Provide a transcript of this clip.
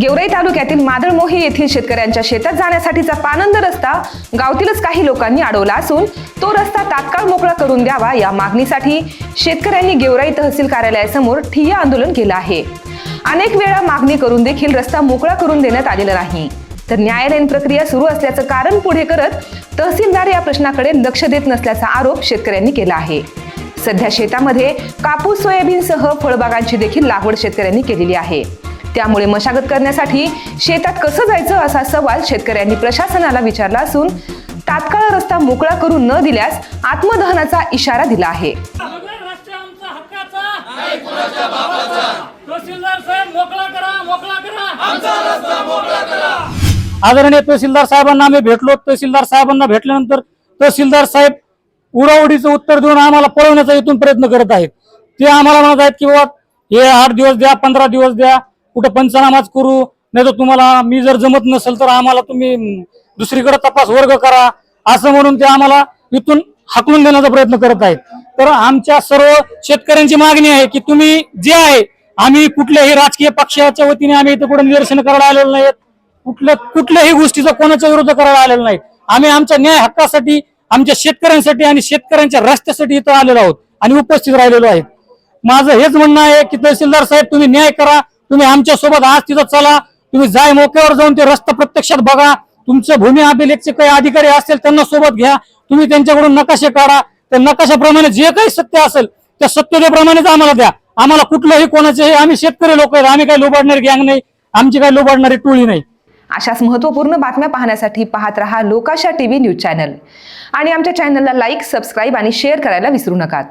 गेवराई तालुक्यातील मादळमोही येथील शेतकऱ्यांच्या शेतात जाण्यासाठीचा पानंद रस्ता गावातीलच काही लोकांनी अडवला असून तो रस्ता तात्काळ मोकळा करून द्यावा या मागणीसाठी शेतकऱ्यांनी गेवराई तहसील कार्यालयासमोर ठिय्या आंदोलन केलं आहे. अनेक वेळा मागणी करून देखील रस्ता मोकळा करून देण्यात आलेला नाही. तर न्यायालयीन प्रक्रिया सुरू असल्याचं कारण पुढे करत तहसीलदार या प्रश्नाकडे लक्ष देत नसल्याचा आरोप शेतकऱ्यांनी केला आहे. सध्या शेतामध्ये कापूस सोयाबीनसह फळबागांची देखील लागवड शेतकऱ्यांनी केलेली आहे. त्यामुळे मशागत करण्यासाठी शेतात कसं जायचं असा सवाल शेतकऱ्यांनी प्रशासनाला विचारला असून तात्काळ रस्ता मोकळा करून न दिल्यास आत्मदहनाचा इशारा दिला आहे. अगोदर रस्ते आमचा हक्काचा. नाही कुणाच्या बापाचा तहसीलदार साहेब मोकळा करा मोकळा करा. आदरणीय तहसीलदार साहेबांना आम्ही भेटलो. तहसीलदार साहेबांना भेटल्यानंतर तहसीलदार साहेब उडाउडीचं उत्तर देऊन आम्हाला पळवण्याचा इथून प्रयत्न करत आहेत. ते आम्हाला म्हणत आहेत की बाबा हे आठ दिवस द्या पंधरा दिवस द्या. कुठं पंचनामाच करू नाही तर तुम्हाला मी जर जमत नसेल तर आम्हाला तुम्ही दुसरीकडे तपास वर्ग करा. असं म्हणून ते आम्हाला इथून हाकलून देण्याचा प्रयत्न करत आहेत. तर आमच्या सर्व शेतकऱ्यांची मागणी आहे की तुम्ही जे आहे आम्ही कुठल्याही राजकीय पक्षाच्या वतीने आम्ही इथं कुठे निदर्शन करायला आलेलो नाहीत. कुठल्या कुठल्याही गोष्टीचा कोणाच्या विरोध करायला आलेला नाही. आम्ही आमच्या न्याय हक्कासाठी आमच्या शेतकऱ्यांसाठी आणि शेतकऱ्यांच्या रस्त्यासाठी इथं आलेलो आहोत आणि उपस्थित राहिलेलो आहेत. माझं हेच म्हणणं आहे की तहसीलदार साहेब तुम्ही न्याय करा. तुम्ही आमच्यासोबत आज तिथं चला. तुम्ही जाय मोक्यावर जाऊन ते रस्ता प्रत्यक्षात बघा. तुमचं भूमी अभिलेखचे काही अधिकारी असतील त्यांना सोबत घ्या. तुम्ही त्यांच्याकडून नकाशे काढा. त्या नकाशाप्रमाणे जे काही सत्य असेल त्या सत्यतेप्रमाणेच आम्हाला द्या. आम्हाला कुठलंही कोणाचे आम्ही शेतकरी लोक आहेत. आम्ही काही लोबाडणारी गँग नाही. आमची काही लोबाडणारी टोळी नाही. अशाच महत्त्वपूर्ण बातम्या पाहण्यासाठी पाहत रहा लोकाशा टीव्ही न्यूज चॅनल. आणि आमच्या चॅनलला लाईक सबस्क्राईब आणि शेअर करायला विसरू नका.